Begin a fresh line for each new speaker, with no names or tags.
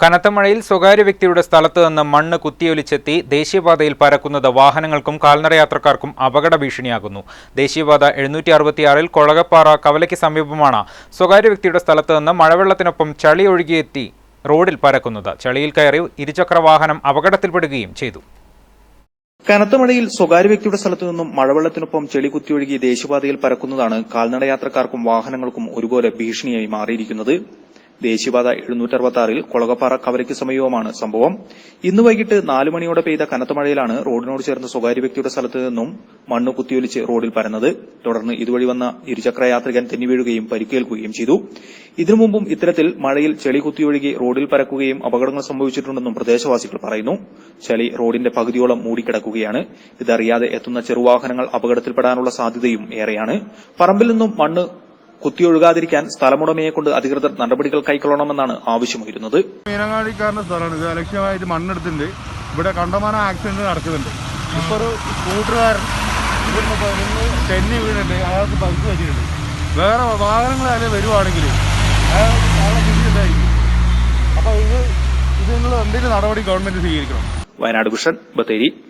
കനത്ത മഴയിൽ സ്വകാര്യ വ്യക്തിയുടെ സ്ഥലത്ത് നിന്ന് മണ്ണ് കുത്തിയൊലിച്ചെത്തി ദേശീയപാതയിൽ പരക്കുന്നത് വാഹനങ്ങൾക്കും കാൽനടയാത്രക്കാർക്കും അപകട ഭീഷണിയാകുന്നു. ദേശീയപാത എഴുന്നൂറ്റി അറുപത്തിയാറിൽ കൊളകപ്പാറ കവലയ്ക്ക് സമീപമാണ് സ്വകാര്യ വ്യക്തിയുടെ സ്ഥലത്ത് നിന്ന് മഴവെള്ളത്തിനൊപ്പം ചളി ഒഴുകിയെത്തി റോഡിൽ പരക്കുന്നത്. ചളിയിൽ കയറി ഇരുചക്ര വാഹനം അപകടത്തിൽപ്പെടുകയും ചെയ്തു.
കനത്ത മഴയിൽ സ്വകാര്യ വ്യക്തിയുടെ സ്ഥലത്തു നിന്നും മഴവെള്ളത്തിനൊപ്പം ചെളി കുത്തിയൊഴുകി ദേശീയപാതയിൽ പരക്കുന്നതാണ് കാൽനടയാത്രക്കാർക്കും വാഹനങ്ങൾക്കും ഒരുപോലെ ഭീഷണിയായി മാറിയിരിക്കുന്നത്. ദേശീയപാത എഴുന്നൂറ്റി ആറിൽ കൊളകപ്പാറ കവരയ്ക്ക് സമീപമാണ് സംഭവം. ഇന്ന് വൈകിട്ട് നാലു മണിയോടെ പെയ്ത കനത്ത മഴയിലാണ് റോഡിനോട് ചേർന്ന സ്വകാര്യ വ്യക്തിയുടെ സ്ഥലത്ത് നിന്നും മണ്ണ് കുത്തിയൊലിച്ച് റോഡിൽ പരന്നത്. തുടർന്ന് ഇതുവഴി വന്ന ഇരുചക്ര യാത്രികൻ തെന്നിവീഴുകയും പരിക്കേൽക്കുകയും ചെയ്തു. ഇതിനു മുമ്പും ഇത്തരത്തിൽ മഴയിൽ ചെളി കുത്തിയൊഴുകി റോഡിൽ പരക്കുകയും അപകടങ്ങൾ സംഭവിച്ചിട്ടുണ്ടെന്നും പ്രദേശവാസികൾ പറയുന്നു. ചെളി റോഡിന്റെ പകുതിയോളം മൂടിക്കിടക്കുകയാണ്. ഇതറിയാതെ എത്തുന്ന ചെറുവാഹനങ്ങൾ അപകടത്തിൽപ്പെടാനുള്ള സാധ്യതയും ഏറെയാണ്. പറമ്പിൽ നിന്നും മണ്ണ് കുത്തിയൊഴുകാതിരിക്കാൻ സ്ഥലമുടമയെ കൊണ്ട് അധികൃതർ നടപടികൾ കൈക്കൊള്ളണമെന്നാണ് ആവശ്യമുയരുന്നത്.
മീനങ്ങാടിക്കാരന്റെ സ്ഥലമാണ്. ഇത് അലക്ഷ്യമായിട്ട് മണ്ണെടുത്തിട്ടുണ്ട്. ഇവിടെ കണ്ടമാനം ആക്സിഡന്റ് നടക്കുന്നുണ്ട്. ഇപ്പൊ ഒരു സ്കൂട്ടറുകാരൻ തെന്നി വീണിട്ട് അയാൾക്ക് പരിക്ക് വെച്ചിട്ടുണ്ട് വേറെ വാഹനങ്ങൾ അതിൽ വരുവാണെങ്കിൽ അയാൾക്ക് അയാളെ തിരിച്ചിട്ടായിരിക്കും അപ്പൊ ഇത് ഇത് നിങ്ങൾ എന്തെങ്കിലും നടപടി ഗവൺമെന്റ് സ്വീകരിക്കണം.
വയനാട് വിഷൻ ബത്തേരി.